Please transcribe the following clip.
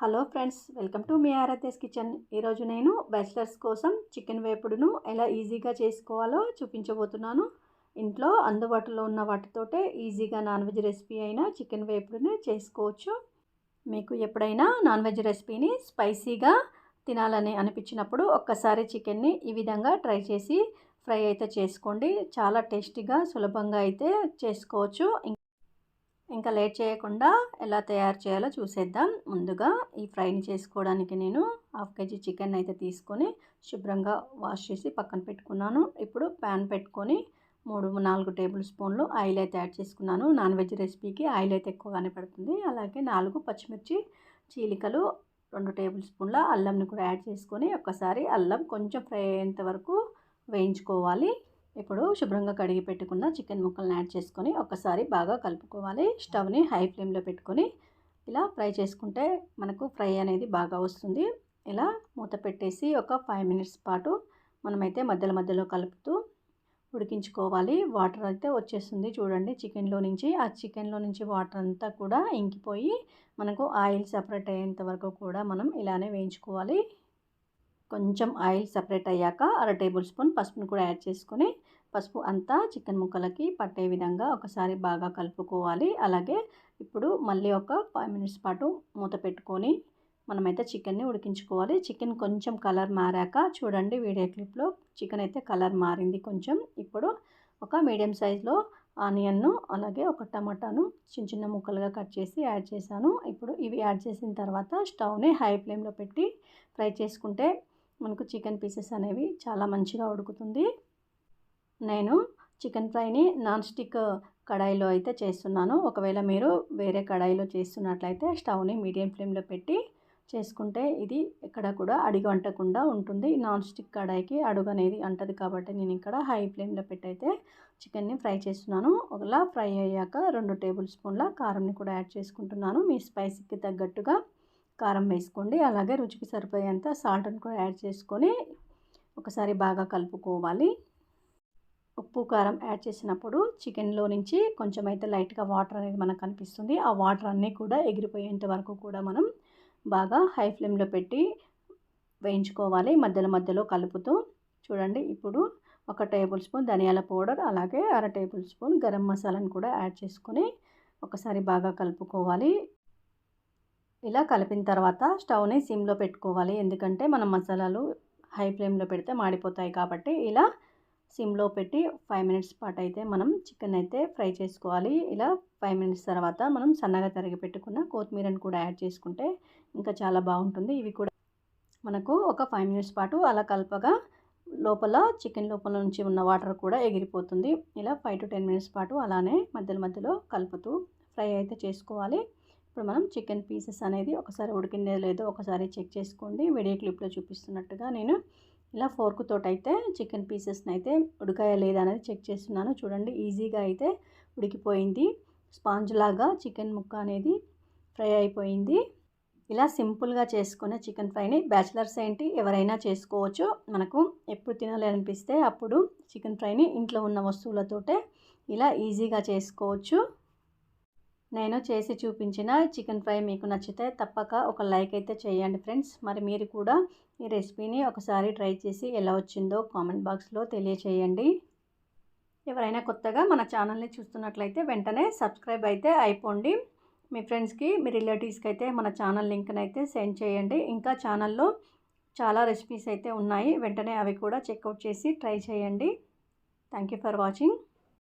Hello friends welcome to మీ Aaradhya's kitchen. ఈరోజు నేను బ్యాచిలర్స్ కోసం చికెన్ వేపుడును ఎలా ఈజీగా చేసుకోవాలో చూపించబోతున్నాను. ఇంట్లో అందుబాటులో ఉన్న వాటితోటే ఈజీగా నాన్ వెజ్ రెసిపీ అయినా చికెన్ వేపుడుని చేసుకోవచ్చు. మీకు ఎప్పుడైనా నాన్ వెజ్ రెసిపీని స్పైసీగా తినాలని అనిపించినప్పుడు ఒక్కసారి చికెన్ని ఈ విధంగా ట్రై చేసి ఫ్రై అయితే చేసుకోండి. చాలా టేస్టీగా సులభంగా అయితే చేసుకోవచ్చు. ఇంకా లేట్ చేయకుండా ఎలా తయారు చేయాలో చూసేద్దాం. ముందుగా ఈ ఫ్రైని చేసుకోవడానికి నేను హాఫ్ కేజీ చికెన్ అయితే తీసుకొని శుభ్రంగా వాష్ చేసి పక్కన పెట్టుకున్నాను. ఇప్పుడు ప్యాన్ పెట్టుకొని మూడు నాలుగు టేబుల్ స్పూన్లు ఆయిల్ అయితే యాడ్ చేసుకున్నాను. నాన్ వెజ్ రెసిపీకి ఆయిల్ అయితే ఎక్కువగానే పడుతుంది. అలాగే నాలుగు పచ్చిమిర్చి చీలికలు రెండు టేబుల్ స్పూన్ల అల్లంని కూడా యాడ్ చేసుకొని ఒక్కసారి అల్లం కొంచెం ఫ్రై అయ్యేంత వరకు వేయించుకోవాలి. ఇప్పుడు శుభ్రంగా కడిగి పెట్టుకున్న చికెన్ ముక్కలను యాడ్ చేసుకొని ఒకసారి బాగా కలుపుకోవాలి. స్టవ్ని హై ఫ్లేమ్లో పెట్టుకొని ఇలా ఫ్రై చేసుకుంటే మనకు ఫ్రై అనేది బాగా వస్తుంది. ఇలా మూత పెట్టేసి ఒక ఫైవ్ మినిట్స్ పాటు మనమైతే మధ్యలో మధ్యలో కలుపుతూ ఉడికించుకోవాలి. వాటర్ అయితే వచ్చేస్తుంది చూడండి. చికెన్లో నుంచి ఆ చికెన్లో నుంచి వాటర్ అంతా కూడా ఇంకిపోయి మనకు ఆయిల్ సపరేట్ అయ్యేంత వరకు కూడా మనం ఇలానే వేయించుకోవాలి. కొంచెం ఆయిల్ సపరేట్ అయ్యాక అర టేబుల్ స్పూన్ పసుపును కూడా యాడ్ చేసుకొని పసుపు అంతా చికెన్ ముక్కలకి పట్టే విధంగా ఒకసారి బాగా కలుపుకోవాలి. అలాగే ఇప్పుడు మళ్ళీ ఒక ఫైవ్ మినిట్స్ పాటు మూత పెట్టుకొని మనమైతే చికెన్ని ఉడికించుకోవాలి. చికెన్ కొంచెం కలర్ మారాక చూడండి వీడియో క్లిప్లో చికెన్ అయితే కలర్ మారింది కొంచెం. ఇప్పుడు ఒక మీడియం సైజులో ఆనియన్ను అలాగే ఒక టమాటాను చిన్న చిన్న ముక్కలుగా కట్ చేసి యాడ్ చేశాను. ఇప్పుడు ఇవి యాడ్ చేసిన తర్వాత స్టవ్ని హై ఫ్లేమ్లో పెట్టి ఫ్రై చేసుకుంటే మనకు చికెన్ పీసెస్ అనేవి చాలా మంచిగా ఉడుకుతుంది. నేను చికెన్ ఫ్రైని నాన్ స్టిక్ కడాయిలో అయితే చేస్తున్నాను. ఒకవేళ మీరు వేరే కడాయిలో చేస్తున్నట్లయితే స్టవ్ని మీడియం ఫ్లేమ్లో పెట్టి చేసుకుంటే ఇది ఎక్కడ కూడా అడుగు అంటకుండా ఉంటుంది. నాన్ స్టిక్ కడాయికి అడుగు అనేది అంటది కాబట్టి నేను ఇక్కడ హై ఫ్లేమ్లో పెట్టి అయితే చికెన్ని ఫ్రై చేస్తున్నాను. ఒకలా ఫ్రై అయ్యాక రెండు టేబుల్ స్పూన్ల కారంని కూడా యాడ్ చేసుకుంటున్నాను. మీ స్పైసీకి తగ్గట్టుగా కారం వేసుకోండి. అలాగే రుచికి సరిపోయేంత సాల్ట్ని కూడా యాడ్ చేసుకొని ఒకసారి బాగా కలుపుకోవాలి. ఉప్పు కారం యాడ్ చేసినప్పుడు చికెన్లో నుంచి కొంచెం అయితే లైట్గా వాటర్ అనేది మనకు కనిపిస్తుంది. ఆ వాటర్ అన్నీ కూడా ఎగిరిపోయేంత వరకు కూడా మనం బాగా హై ఫ్లేమ్లో పెట్టి వేయించుకోవాలి. మధ్యలో మధ్యలో కలుపుతూ చూడండి. ఇప్పుడు ఒక టేబుల్ స్పూన్ ధనియాల పౌడర్ అలాగే అర టేబుల్ స్పూన్ గరం మసాలాను కూడా యాడ్ చేసుకొని ఒకసారి బాగా కలుపుకోవాలి. ఇలా కలిపిన తర్వాత స్టవ్ని సిమ్లో పెట్టుకోవాలి. ఎందుకంటే మనం మసాలాలు హై ఫ్లేమ్లో పెడితే మాడిపోతాయి కాబట్టి ఇలా సిమ్లో పెట్టి ఫైవ్ మినిట్స్ పాటు అయితే మనం చికెన్ అయితే ఫ్రై చేసుకోవాలి. ఇలా ఫైవ్ మినిట్స్ తర్వాత మనం సన్నగా తరిగి పెట్టుకున్న కొత్తిమీరని కూడా యాడ్ చేసుకుంటే ఇంకా చాలా బాగుంటుంది. ఇవి కూడా మనకు ఒక ఫైవ్ మినిట్స్ పాటు అలా కలపగా లోపల చికెన్ లోపల నుంచి ఉన్న వాటర్ కూడా ఎగిరిపోతుంది. ఇలా ఫైవ్ టు టెన్ మినిట్స్ పాటు అలానే మధ్యలో మధ్యలో కలుపుతూ ఫ్రై అయితే చేసుకోవాలి. ఇప్పుడు మనం చికెన్ పీసెస్ అనేది ఒకసారి ఉడికిందే లేదో. ఒకసారి చెక్ చేసుకోండి. వీడియో క్లిప్లో చూపిస్తున్నట్టుగా నేను ఇలా ఫోర్క్ తోటి అయితే చికెన్ పీసెస్ని అయితే ఉడికాయ లేదా అనేది చెక్ చేస్తున్నాను. చూడండి ఈజీగా అయితే ఉడికిపోయింది. స్పాంజ్ లాగా చికెన్ ముక్క అనేది ఫ్రై అయిపోయింది. ఇలా సింపుల్గా చేసుకునే చికెన్ ఫ్రైని బ్యాచిలర్స్ ఏంటి? ఎవరైనా చేసుకోవచ్చు. మనకు ఎప్పుడు తినాలి అనిపిస్తే అప్పుడు చికెన్ ఫ్రైని ఇంట్లో ఉన్న వస్తువులతోటే ఇలా ఈజీగా చేసుకోవచ్చు. నేను చేసి చూపించిన చికెన్ ఫ్రై మీకు నచ్చితే తప్పక ఒక లైక్ అయితే చేయండి ఫ్రెండ్స్. మరి మీరు కూడా ఈ రెసిపీని ఒకసారి ట్రై చేసి ఎలా వచ్చిందో కామెంట్ బాక్స్లో తెలియచేయండి. ఎవరైనా కొత్తగా మన ఛానల్ని చూస్తున్నట్లయితే వెంటనే సబ్స్క్రైబ్ అయితే అయిపోండి. మీ ఫ్రెండ్స్కి మీ రిలేటివ్స్కి అయితే మన ఛానల్ లింక్ని అయితే సెండ్ చేయండి. ఇంకా ఛానల్లో చాలా రెసిపీస్ అయితే ఉన్నాయి. వెంటనే అవి కూడా చెక్అవుట్ చేసి ట్రై చేయండి. Thank you for watching.